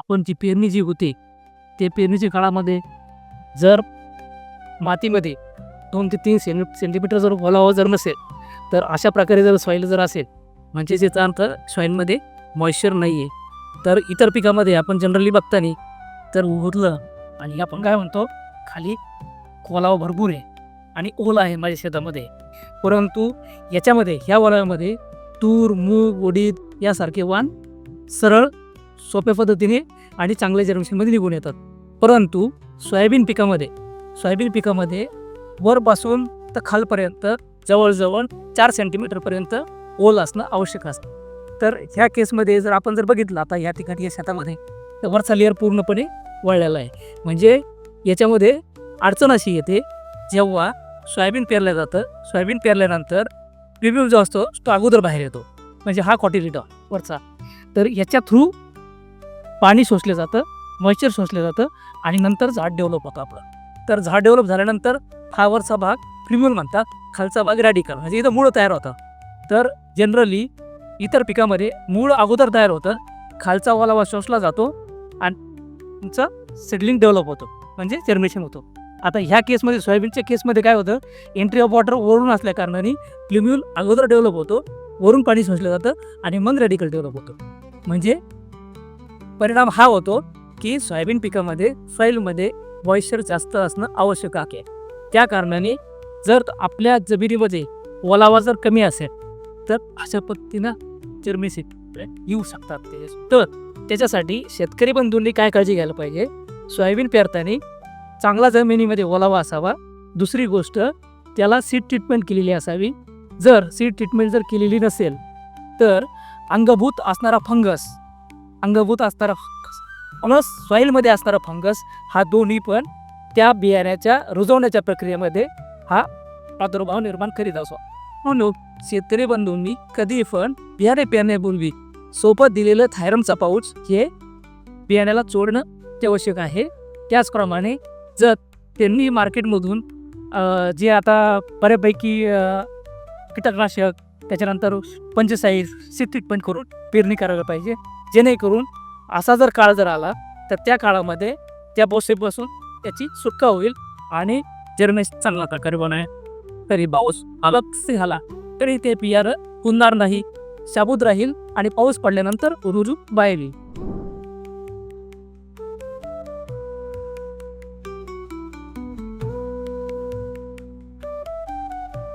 आपण जी पेरणी जी होते ते पेरणीच्या काळामध्ये जर मातीमध्ये दोन ते तीन सेंटी सेंटीमीटर जर ओलावा जर नसेल तर अशा प्रकारे जर सॉईल जर असेल म्हणजे याचा अर्थ सॉईलमध्ये मॉइश्चर नाही आहे तर इतर पिकामध्ये आपण जनरली बघताना तर उरलं आणि आपण काय म्हणतो खाली ओलावा भरपूर आहे आणि ओला आहे माझ्या शेतामध्ये. परंतु याच्यामध्ये ह्या ओलाव्यामध्ये तूर मूग उडीद यासारखे वाण सरळ सोप्या पद्धतीने आणि चांगल्या जर्मिशनमध्ये निघून येतात. परंतु सोयाबीन पिकामध्ये सोयाबीन पिकामध्ये वरपासून तर खालपर्यंत जवळजवळ चार सेंटीमीटरपर्यंत ओल असणं आवश्यक असतं. तर ह्या केसमध्ये जर आपण जर बघितलं आता या ठिकाणी या शेतामध्ये तर वरचा लेअर पूर्णपणे वळलेला आहे. म्हणजे याच्यामध्ये अडचण अशी येते जेव्हा सोयाबीन पेरलं जातं सोयाबीन पेरल्यानंतर रिव्ह्यू जो असतो तो अगोदर बाहेर येतो. म्हणजे हा कॉटिलिटा वरचा. तर याच्या थ्रू पाणी शोषलं जातं मॉइश्चर शोषलं जातं आणि नंतर झाड डेव्हलप होतं आपलं. तर झाड डेव्हलप झाल्यानंतर हा वरचा भाग प्रिम्युल म्हणतात खालचा भाग रॅडिकल म्हणजे इथं मूळ तयार होतं. तर जनरली इतर पिकामध्ये मूळ अगोदर तयार होतं खालचा ओलावा शोषला जातो आणि तुमचं सिडलिंग डेव्हलप होतो म्हणजे जर्मिनेशन होतो. आता ह्या केसमध्ये सोयाबीनच्या केसमध्ये काय होतं एंट्री ऑफ वॉटर वरून असल्या कारणाने प्लिम्यूल अगोदर डेव्हलप होतो वरून पाणी शोषलं जातं आणि मग रेडिकल डेव्हलप होतं. म्हणजे परिणाम हा होतो की सोयाबीन पिकामध्ये सॉईलमध्ये मॉइश्चर जास्त असणं आवश्यक आहे. त्या कारणाने जर आपल्या जमिनीमध्ये ओलावा जर कमी असेल तर अशा पद्धतीनं जर्मिनेशन येऊ शकतात. ते तर त्याच्यासाठी शेतकरी बंधूंनी काय काळजी घ्यायला पाहिजे? सोयाबीन पेरताना चांगला जमिनीमध्ये ओलावा असावा. दुसरी गोष्ट त्याला सीड ट्रीटमेंट केलेली असावी. जर सीड ट्रीटमेंट जर केलेली नसेल तर अंगभूत असणारा फंगस अंगभूत असणारा फंगस सॉईलमध्ये असणारा फंगस हा दोन्ही पण त्या बियाण्याच्या रुजवण्याच्या प्रक्रियेमध्ये हा प्रादुर्भाव निर्माण करीत असो. म्हणून शेतकरी बंधूंनी कधी पण बियाणे पेरण्यापूर्वी सोबत दिलेलं थायरमचा पाऊच हे बियाण्याला चोडणं ते आवश्यक आहे. त्याचप्रमाणे जर त्यांनी मार्केटमधून जे आता बऱ्यापैकी कीटकनाशक त्याच्यानंतर पंचसाईज सी ट्रीटमेंट करून पेरणी करायला पाहिजे. जेणेकरून असा जर काळ जर आला तर त्या काळामध्ये त्या बोसेपासून त्याची सुटका होईल आणि जर्मेश चांगला प्रकारे बनाय. तरी पाऊस आला झाला तरी ते पियार फुलणार नाही. शाबूत राहील आणि पाऊस पडल्यानंतर रुजू बाहेर येईल.